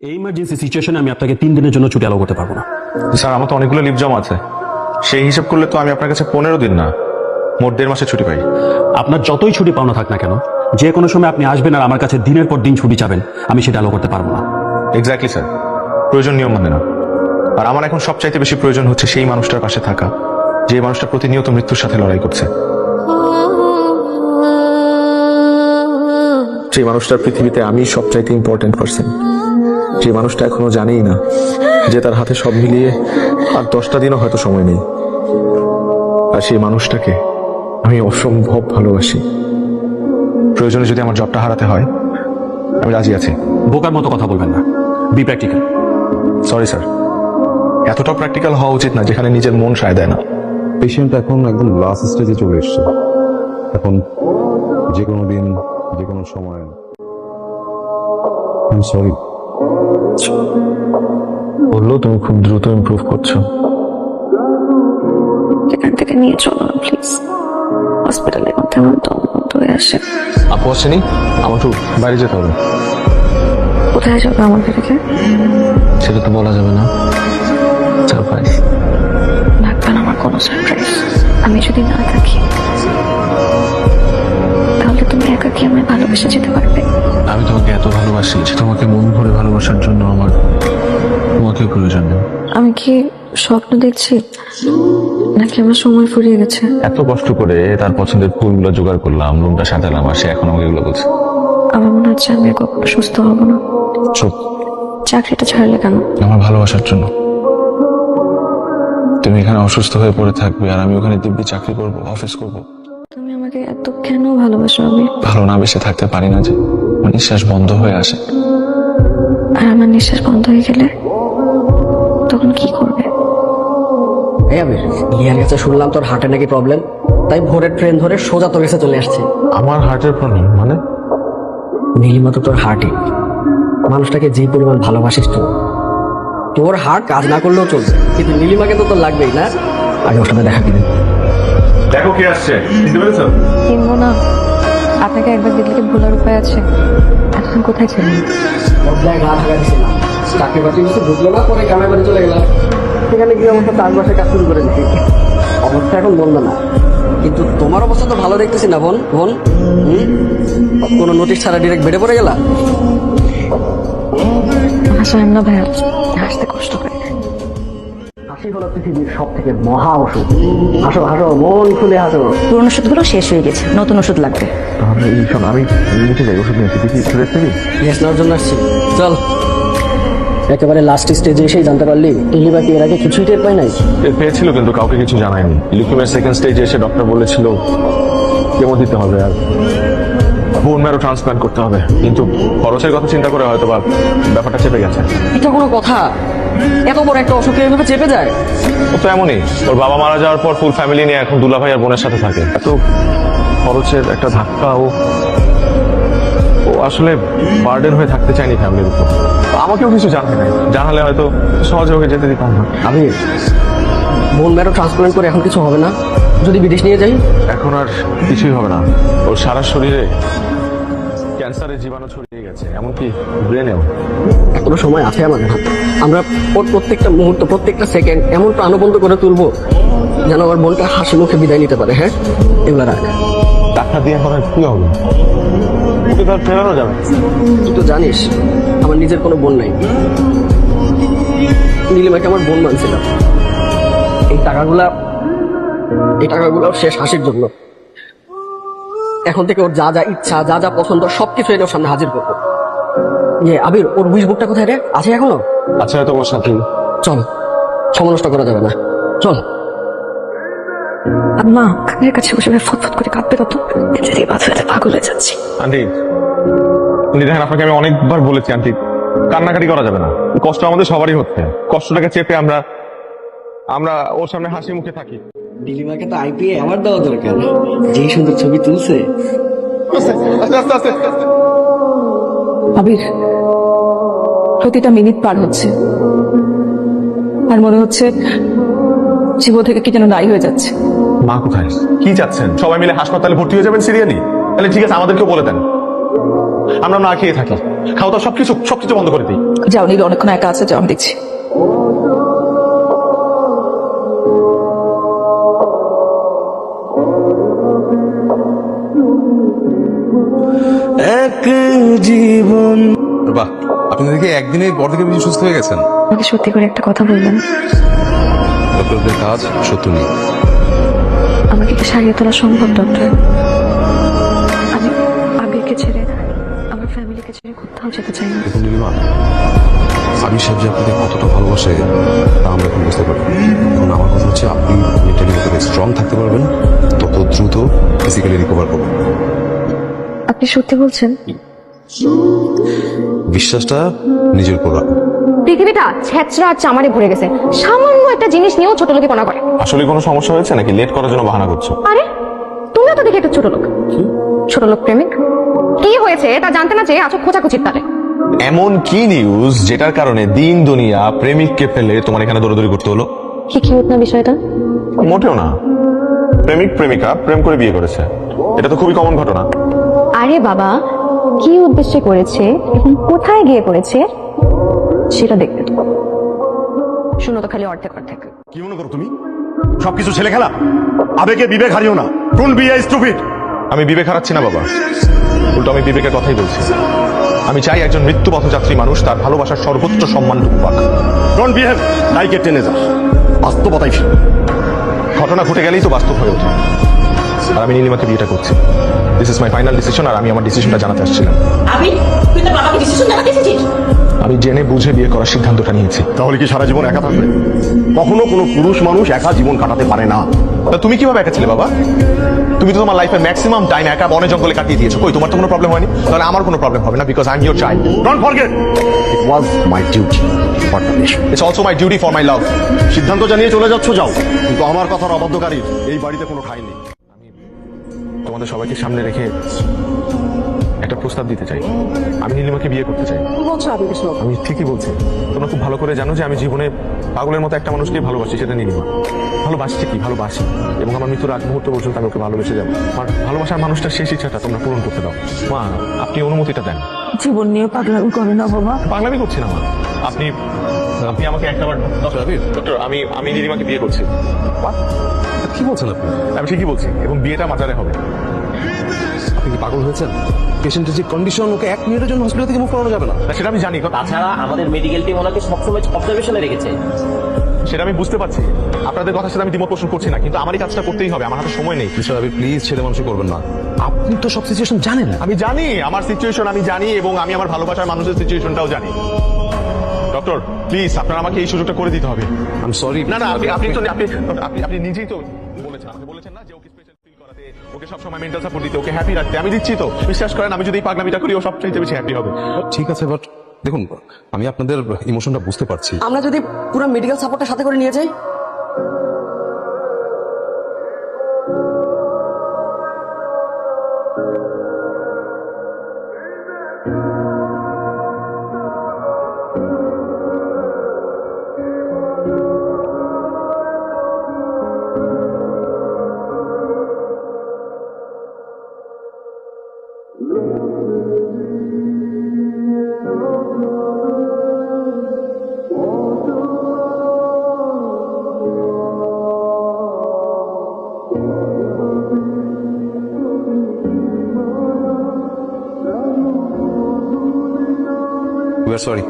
এই ইমার্জেন্সি সিচুয়েশনে আমি আপনাকে তিন দিনের জন্য ছুটি অ্যালাউ করতে পারব না। স্যার আমার তো অনেকগুলো লিভ জমা আছে। সেই হিসাব করলে তো আমি আপনার কাছে পনেরো দিন না মোট দেড় মাসে ছুটি পাই। আপনার যতই ছুটি পাওনা থাক না কেন যে কোনো সময় আপনি আসবেন আর আমার কাছে দিনের পর দিন ছুটি চাবেন আমি সেটা অ্যালাউ করতে পারব না। Exactly sir. প্রয়োজন নিয়ম মানে না। আর আমার এখন সবচাইতে বেশি প্রয়োজন হচ্ছে সেই মানুষটার পাশে থাকা যে মানুষটা প্রতিনিয়ত মৃত্যুর সাথে লড়াই করছে। যে মানুষটার পৃথিবীতে আমি সবচাইতে ইম্পর্টেন্ট পার্সন যে মানুষটা এখনও জানেই না যে তার হাতে সব মিলিয়ে আর দশটা দিনও হয়তো সময় নেই। আর সেই মানুষটাকে আমি অসম্ভব ভালোবাসি। প্রয়োজনে যদি আমার জবটা হারাতে হয় আমি রাজি আছি। বোকার মতো কথা বলবেন না। বি প্র্যাকটিক্যাল সরি স্যার এতটা প্র্যাকটিক্যাল হওয়া উচিত না যেখানে নিজের মন সায় দেয় না। পেশেন্ট এখন একদম লাস্ট স্টেজে চলে এসছে। এখন যে কোনো দিন যে কোনো সময়। আমি সরি বলল তুমি খুব দ্রুত ইমপ্রুভ করছ। এখান থেকে নিয়ে চলো না প্লিজ হসপিটালের মধ্যে আমার দম বন্ধ হয়ে আসে। আপু আসছেনি আমার একটু বাইরে যেতে হবে। কোথায় যাবে আমাকে রেখে? সেটা তো বলা যাবে না। সারপ্রাইজ। লাগবে না আমার কোনো সারপ্রাইজ। আমি যদি না থাকি তাহলে তুমি একা কি আমায় ভালোবেসে যেতে পারবে। আমি তোমাকে এত ভালোবাসি যে তোমাকে মন ভরে ভালোবাসার জন্য আমার তোমাকে প্রয়োজন নেই। আমি কি স্বপ্ন দেখছি? নাকি আমার সময় ফুরিয়ে গেছে? এত কষ্ট করে তার পছন্দের ফুলগুলো জোগাড় করলাম রুমটা সাজালাম আর সে এখন আমাকে এগুলো বলছে। আমার মনে হচ্ছে আমি কখনো সুস্থ হব না। চুপ। চাকরিটা ছাড়লে কেন? আমার ভালোবাসার জন্য। তুমি এখানে অসুস্থ হয়ে পড়ে থাকবে আর আমি ওখানে দিব্যি চাকরি করব অফিস করব। আমাকে এত কেন ভালোবাসো আমি ভালো না বেসে থাকতে পারি না যে আমার নিঃশ্বাস বন্ধ হয়ে আসে। আর আমার নিঃশ্বাস বন্ধ হয়ে গেলে তখন কি করবে? এই আবির লিয়ার কাছে শুনলাম তোর হার্টে নাকি প্রবলেম তাই ভোরের ট্রেন ধরে সোজা তোর কাছে চলে আসছে। আমার হার্টের প্রবলেম মানে? নীলিমা তো তোর হার্টই মানুষটাকে যে পরিমাণ ভালোবাসিস তো তোর হার্ট কাজ না করলেও চলবে। কিন্তু নীলিমাকে তো তোর লাগবেই না? আগে ওর সাথে দেখা দিবি দেখো কে আসছে চিনতে পেরেছ? কিনবো না। আপনাকে একবার দেখলে কি ভোলার উপায় আছে। এখন কোথায় ছিলেন? বদলায় গা ঢাকা দিছিলাম চাকরি বাকরি কিছু ঢুকলো না পরে গ্রামের বাড়ি চলে গেলাম। সেখানে গিয়ে অবস্থা চাষবাসের কাজ শুরু করে দিচ্ছি অবস্থা এখন বলল না। কিন্তু তোমার অবস্থা তো ভালো দেখতেছি না বোন বোন। হুম? কোনো নোটিশ ছাড়া ডিরেক্ট বেড়ে পড়ে গেলা? হাসান না ভাইয়া হাসতে কষ্ট হাসি হলো পৃথিবীর সব থেকে মহা ওষুধ? হাসো হাসো মন খুলে হাসো। পুরনো ওষুধগুলো শেষ হয়ে গেছে নতুন ওষুধ লাগবে। তাহলে এই শোন আমি নিচে যাই ওষুধ নিয়েছি দেখি একটু রেস্ট নিবি রেস্ট নেওয়ার জন্য আসছি। চল। একেবারে লাস্ট স্টেজে এসেই জানতে পারলি টিলিবা কি এর আগে কিছুই টের পাই নাই? পেয়েছিল কিন্তু কাউকে কিছু জানায়নি। লিকুমের সেকেন্ড স্টেজে এসে ডক্টর বলেছিল কেমো দিতে হবে আর? বোন ম্যারো ট্রান্সপ্লান্ট করতে হবে। কিন্তু খরচের কথা চিন্তা করে হয়তো বা ব্যাপারটা চেপে গেছে। এটা কোনো কথা। এত বড় একটা অসুখ এভাবে চেপে যায়? ও তো এমনই। ওর বাবা মারা যাওয়ার পর ফুল ফ্যামিলি নিয়ে এখন দুলা ভাই আর বোনের সাথে থাকে। এত খরচের একটা ধাক্কা ও। ও আসলে বার্ডেন হয়ে থাকতে চায়নি ফ্যামিলির উপর। আমাকেও কিছু জানায় নাই। জানালে হয়তো সহজে ওকে যেতে দিতাম না। আমি বোন ম্যারো ট্রান্সপ্লান্ট করে এখন কিছু হবে না? যদি বিদেশ নিয়ে যাই? এখন আর কিছুই হবে না। ওর সারা শরীরে ক্যান্সারের জীবাণু ছড়িয়ে গেছে এমনকি ব্রেনেও। এখনও সময় আছে আমাদের হাতে। আমরা প্রত্যেকটা মুহূর্ত প্রত্যেকটা সেকেন্ড এমন প্রাণবন্ত করে তুলবো যেন আমার বোনটা হাসি মুখে বিদায় নিতে পারে হ্যাঁ? এগুলো রাখ টাকা দিয়ে এখন কি হবে? ওকে তো ফেরানো যাবে তুই তো জানিস আমার নিজের কোনো বোন নাই। নীলিমাকে আমার বোন মানছিলাম। এই টাকাগুলা এই টাকাগুলো শেষ হাসির জন্য। এখন থেকে ওর যা যা ইচ্ছা যা যা পছন্দ সবকিছু এনে ওর সামনে হাজির করব। ইয়ে আবির ওর উইশ বুকটা কোথায় রে? আছে এখনও? আচ্ছা হয়তো ওর সাথে চল সময় নষ্ট করা যাবে না। চল। আর মা কানের কাছে বসে ফটফট করে কাঁদবে কত যদি বাথরুমে পাগল হয়ে যাচ্ছি। আন্টি আন্টি দেখেন আপনাকে আমি অনেকবার বলেছি আন্টি কান্নাকাটি করা যাবে না। কষ্ট আমাদের সবারই হচ্ছে। কষ্টটাকে চেপে আমরা আমরা ওর সামনে হাসি মুখে থাকি। নীলিমাকে তো আইপিএ আমার দেওয়া দরকার। যেই সুন্দর ছবি তুলছে। আস্তে আস্তে আস্তে আবির প্রতিটা মিনিট পার হচ্ছে। আর মনে হচ্ছে জীবন থেকে কি যেন দায়ী হয়ে যাচ্ছে। মা কোথায়? কি চাচ্ছেন? সবাই মিলে হাসপাতালে ভর্তি হয়ে যাবেন সিরিয়ালি? তাহলে ঠিক আছে আমাদেরকেও বলে দেন। আমরা না খেয়ে থাকি। খাওয়া দাওয়া সবকিছু সবকিছু বন্ধ করে দিই। যাও নীল অনেকক্ষণ একা আছে যাও আমি দেখছি। বাহ আপনি দেখি একদিনে পর থেকে বেশি সুস্থ হয়ে গেছেন। আমাকে সত্যি করে একটা কথা বলবেন। ডক্টরদের কাজ সত্য নেই। আমাকে কি সারিয়ে তোলা সম্ভব ডক্টর। আমি আবিরকে ছেড়ে আমার ফ্যামিলিকে ছেড়ে কোথাও যেতে চাই না। দেখুন নীলিমা আবির সাহেব যে আপনাকে কতটা ভালোবাসে তা আমরা এখন বুঝতে পারি এখন আমার কথা হচ্ছে আপনি মেন্টালি স্ট্রং থাকতে পারবেন তত দ্রুত ফিজিক্যালি রিকভার করবেন আপনি সত্যি বলছেন? বিশ্বাসটা নিজের উপর পৃথিবীটা ছেঁচড়া আর চামারে ভরে গেছে। সামান্য একটা জিনিস নিয়েও ছোট লোকে পনা করে। আসলে কোনো সমস্যা হয়েছে নাকি? লেট করার জন্য বাহানা করছ। আরে তুমিও তো দেখে একটা ছোট লোক। ছোট লোক প্রেমিক। কি হয়েছে তা জানতে না চেয়ে আছো খোঁচাখুচির তারে এমন কি নিউজ যেটার কারণে দিন দুনিয়া প্রেমিককে ফেলে তোমার এখানে দৌড়াদৌড়ি করতে হলো? কি কিউট না বিষয়টা? মোটেও না। প্রেমিক প্রেমিকা প্রেম করে বিয়ে করেছে। এটা তো খুবই কমন ঘটনা। আরে বাবা কি উদ্দেশ্যে করেছে এবং কোথায় গিয়ে করেছে? সেটা দেখতে তো শুনো তো খালি অর্ধেক অর্ধেক। কি মনে করো তুমি? সবকিছু ছেলে খেলা? আবেগে বিবেক হারিও না। ডোন্ট বি আ স্টুপিড আমি বিবেক হারাচ্ছি না বাবা। উল্টো আমি বিবেকের কথাই বলছি। আমি চাই একজন মৃত্যু পথযাত্রী মানুষ তার ভালোবাসার সর্বোচ্চ সম্মানটুকু পাক don't behave like a teenager বাস্তবতাই ফিরে। ঘটনা ঘটে গেলেই তো বাস্তব হয়ে ওঠে। আর আমি নীলিমাকে বিয়েটা করছি। This is my final decision আর আমি আমার ডিসিশনটা জানাতে আসছিলাম। আমি? তুই তোর বাবাকে ডিসিশন জানাতে এসেছিস? আমি জেনে বুঝে বিয়ে করার সিদ্ধান্তটা নিয়েছি। তাহলে কি সারা জীবন একা থাকবে? কখনো কোনো পুরুষ মানুষ একা জীবন কাটাতে পারে না। তা তুমি কীভাবে একা ছিলে বাবা? তুমি তো তোমার লাইফের ম্যাক্সিমাম টাইম একা বনে জঙ্গলে কাটিয়ে দিয়েছ। কই তোমার তো কোনো প্রবলেম হয়নি? তাহলে আমার কোনো প্রবলেম হবে না because I am your child don't forget it was my duty for the nation it's also my duty for my love সিদ্ধান্ত জানিয়ে চলে যাচ্ছ যাও। কিন্তু আমার কথার অবাধ্যকারী এই বাড়িতে কোনো ঠাঁই নেই। তোমাদের সবাইকে সামনে রেখে একটা প্রস্তাব দিতে চাই। আমি নীলিমাকে বিয়ে করতে চাই। বলছো? আমি ঠিকই বলছি। তোমরা খুব ভালো করে জানো যে আমি জীবনে পাগলের মতো একটা মানুষকে ভালোবাসি সেটা নীলিমা। ভালোবাসছি কি? ভালোবাসি। এবং আমার মৃত্যুর আগ মুহূর্ত পর্যন্ত আমি ওকে ভালোবেসে যাব। আমার ভালোবাসার মানুষটার শেষ ইচ্ছাটা তোমরা পূরণ করতে দাও। মা আপনি অনুমতিটা দেন। জীবন নিয়ে পাগলামি করে না বাবা পাগলামি করছি না মা। আপনি আপনি আমাকে একটা বার ডক্টর আমি আমি নীলিমাকে বিয়ে করছি? কি বলছেন আপনি? আমি ঠিকই বলছি এবং বিয়েটা মাজারে হবে। আপনি কি পাগল হয়েছেন? পেশেন্টের যে কন্ডিশন ওকে এক মিনিটের জন্য হসপিটাল থেকে মুভ করানো যাবে না? সেটা আমি জানি তাছাড়া আমাদের মেডিকেল টিম ওনাকে সবসময় অবজারভেশনে রেখেছে। সেটা আমি বুঝতে পারছি। আপনাদের কথার সাথে আমি দ্বিমত পোষণ করছি না কিন্তু আমারই কাজটা করতেই হবে আমার হাতে সময় নেই। আবির প্লিজ ছেলে মানুষ করবেন না। আপনি তো সব সিচুয়েশন জানেন আমি জানি আমার সিচুয়েশন আমি জানি এবং আমি আমার ভালোবাসার মানুষের সিচুয়েশনটাও জানি। ডক্টর প্লিজ আপনার আমাকে এই সুযোগটা করে দিতে হবে। আই এম সরি না না আপনি আপনি তো আপনি আপনি নিজেই তো বলেছেন আমাকে বলেছেন না যে ওকে স্পেশাল ফিল করাতে ওকে সবসময় মেন্টাল সাপোর্ট দিতে ওকে হ্যাপি রাখতে। আমি দিচ্ছি তো। বিশ্বাস করেন আমি যদি এই পাগলামিটা করি ও সবচাইতে বেশি হ্যাপি হবে। ঠিক আছে বাট দেখুন আমি আপনাদের ইমোশনটা বুঝতে পারছি। আমরা যদি পুরো মেডিকেল সাপোর্টটা সাথে করে নিয়ে যাই উই আর সরি